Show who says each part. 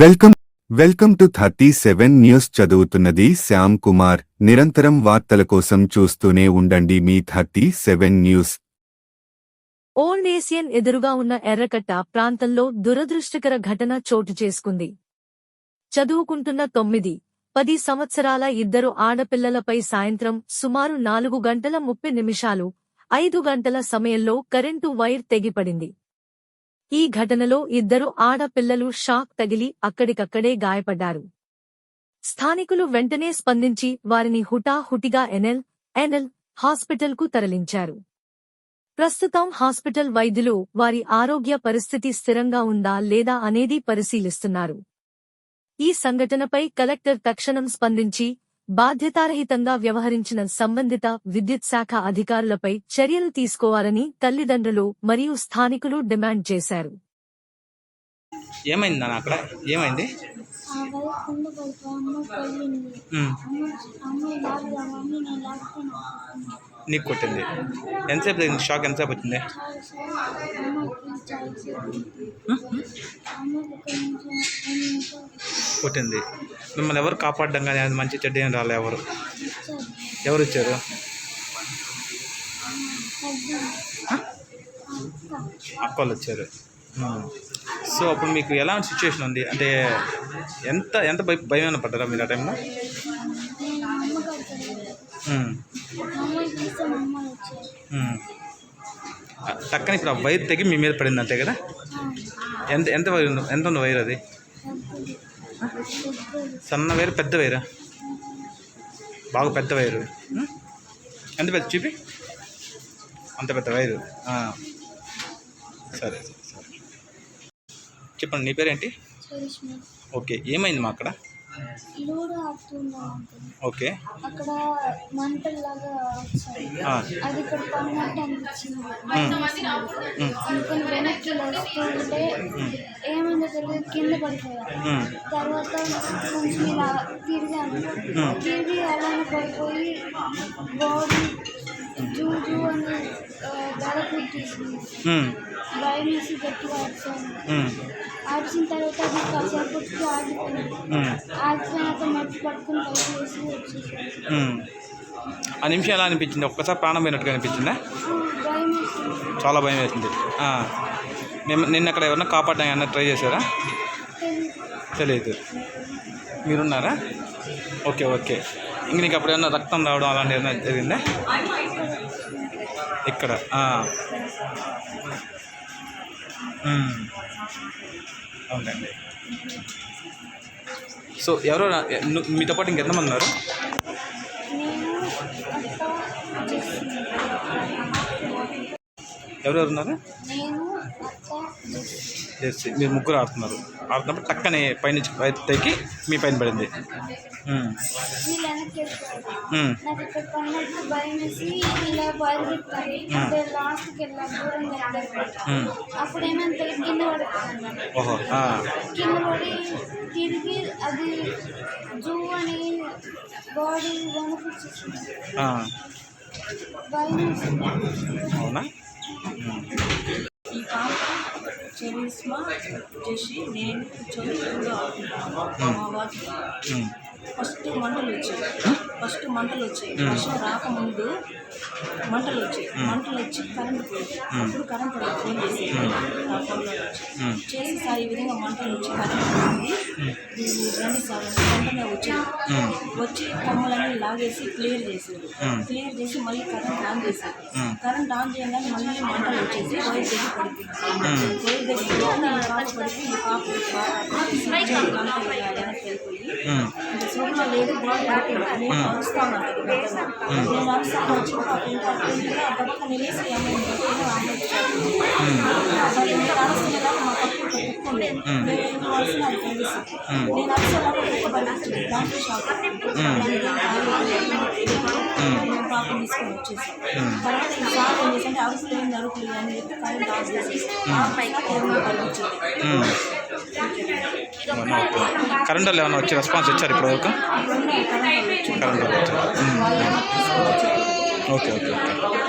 Speaker 1: Welcome welcome to thirty seven news చదువుతున్నది శ్యామ్ కుమార్. నిరంతరం వార్తల కోసం చూస్తూనే ఉండండి మీ thirty seven news.
Speaker 2: Old Asian ఎదురుగా ఉన్న ఎర్రకట్ట ప్రాంతంలో దురదృష్టకర ఘటన చోటు చేసుకుంది. చదువుకుంటున్న తొమ్మిది పది సంవత్సరాల ఇద్దరు ఆడపిల్లలపై సాయంత్రం సుమారు నాలుగు గంటల ముప్పై నిమిషాలు ఐదు గంటల సమయంలో కరెంటు వైర్ తెగిపడింది. ఈ ఘటనలో ఇద్దరు ఆడపిల్లలు షాక్ తగిలి అక్కడికక్కడే గాయపడ్డారు. స్థానికులు వెంటనే స్పందించి వారిని హుటాహుటిగా ఎన్ఎల్ ఎన్ఎల్ హాస్పిటల్కు తరలించారు. ప్రస్తుతం హాస్పిటల్ వైద్యులు వారి ఆరోగ్య పరిస్థితి స్థిరంగా ఉందా లేదా అనేది పరిశీలిస్తున్నారు. ఈ సంఘటనపై కలెక్టర్ తక్షణం స్పందించి బాధ్యతారహితంగా వ్యవహరించిన సంబంధిత విద్యుత్ శాఖ అధికారులపై చర్యలు తీసుకోవాలని తల్లిదండ్రులు మరియు స్థానికులు డిమాండ్ చేశారు.
Speaker 3: ఏమైంది అక్కడ? ఏమైంది?
Speaker 4: నీకు
Speaker 3: కొట్టింది. ఎంతసేపు తగ్గింది షాక్ ఎంతసేపు వచ్చింది? కొట్టింది. మిమ్మల్ని ఎవరు కాపాడడం కానీ అది మంచి చెడ్డ ఏం రాలే ఎవరు. ఎవరు ఇచ్చారు?
Speaker 4: పెద్ద అక్క
Speaker 3: అక్క వాళ్ళు వచ్చారు. సో అప్పుడు మీకు ఎలాంటి సిచ్యువేషన్ ఉంది? అంటే ఎంత ఎంత భయ భయమైన పడ్డారా మీరు ఆ టైంలో టక్కన ఇప్పుడు ఆ వైర్ తెగి మీ మీద పడింది అంతే కదా? ఎంత ఎంత వైర్ ఎంత ఉంది వైర్ అది? సన్న వైర్ పెద్ద వైరా? బాగా పెద్ద వైరు? ఎంత పెద్ద చూపి? అంత పెద్ద వైరు. సరే సరే సరే. చెప్పండి నీ పేరేంటి? ఓకే ఏమైంది మా అక్కడ?
Speaker 4: Ludo
Speaker 3: okay.
Speaker 4: అక్కడ మంటల్లాగా వచ్చాయి. అది ఇక్కడ పడినట్టు అనిపించింది. భయమేసింది. అనుకుని వెనక్కి వస్తుంటే ఏమైందో తెలియదు కింద పడిపోయా తర్వాత కొంచెం ఇలా తిరిగాను తిరిగి అలానే పడిపోయి బాడీ జూ జూ అని దడ కుట్టేసింది.
Speaker 3: ఉమ్,
Speaker 4: భయం వేసి గట్టిగా అరిచాను
Speaker 3: ఉమ్,
Speaker 4: అరిచిన తర్వాత అది కాసేపటికి ఆగిపోయింది.
Speaker 3: ఉమ్,
Speaker 4: ఆగిపోయినాక మట్టి పట్టుకుని వేసి వచ్చేసాను.
Speaker 3: ఆ నిమిషం ఎలా అనిపించింది? ఒక్కసారి ప్రాణం పోయినట్టుగా అనిపించిందా? చాలా భయం వేసింది. నిన్న అక్కడ ఎవరన్నా కాపాడడానికి ఏమన్నా ట్రై చేశారా? తెలియదు మీరున్నారా? Okay okay. ఇంక నీకు అప్పుడు ఏమన్నా రక్తం రావడం అలాంటి ఏమన్నా జరిగిందా? ఇక్కడ. అవునండి. సో ఎవరో మీతో పాటు ఇంకెంతమంది ఉన్నారు? ఎవరెవరు ఉన్నారు జెర్సీ మీరు ముగ్గురు ఆడుతున్నారు. ఆడుతున్నప్పుడు టక్కనే పైనుంచి తెగి మీ పైన పడింది.
Speaker 4: తెలియదు కింద పడిపోయాను
Speaker 3: ఓహో ఆ.
Speaker 4: కింద పడి తిరిగి అది జూ అని బాడీ వణుకొచ్చేసింది
Speaker 3: ఆ.
Speaker 4: భయం వేసింది
Speaker 3: అవునా
Speaker 5: చెరిస్మా చేసి నేను కూడా ఆడుకుంటాను మా
Speaker 3: మ్మ్.
Speaker 5: ఫస్ట్ మంటలు వచ్చాయి. ఫస్ట్ మంటలు వచ్చాయి. వర్షం రాకముందు మంటలు వచ్చాయి. మంటలు వచ్చి కరెంట్ పోయింది అప్పుడు కరెంట్ ఫోన్ చేసి నా ఫోన్లో వచ్చి చేసి సార్ ఈ విధంగా మంటలు వచ్చి కరెంట్ పోయింది రండి సార్ వెంటనే వచ్చారు వచ్చి కొమ్మలన్నీ లాగేసి క్లియర్ చేశారు క్లియర్ చేసి మళ్ళీ కరెంట్ ఆన్ చేశారు కరెంట్ ఆన్ చేయగానే మళ్ళీ మంటలు వచ్చేసి వైర్ దగ్గర పడిపోయింది. వైర్ దగ్గర పడిపోయి పాప వెళ్ళిపోయి లేదు నేను అది. నేను అరుస్తాను వచ్చి పాప ఇంకా నిలేసి మా పక్కన పెట్టుకోండి నేను ఏం అరుసు నాకు తెలుసు. నేను అరుస్తున్నప్పుడు దాంట్లో నేను పాపం తీసుకొని వచ్చేసాను తర్వాత ఈ సార్ ఏం చేసి అంటే అరుసు ఏం జరుగుతుంది? అని చెప్పి కరెంట్ ఆఫ్ చేసి ఏమైనా పరిగెత్తింది
Speaker 3: మ్మ్. అవునా, ఓకే. కరెంట్ వాళ్ళు ఏమైనా వచ్చి రెస్పాన్స్ ఇచ్చారు ఇప్పుడు వరకు?
Speaker 5: కరెంట్
Speaker 3: వాళ్ళు. Okay okay okay.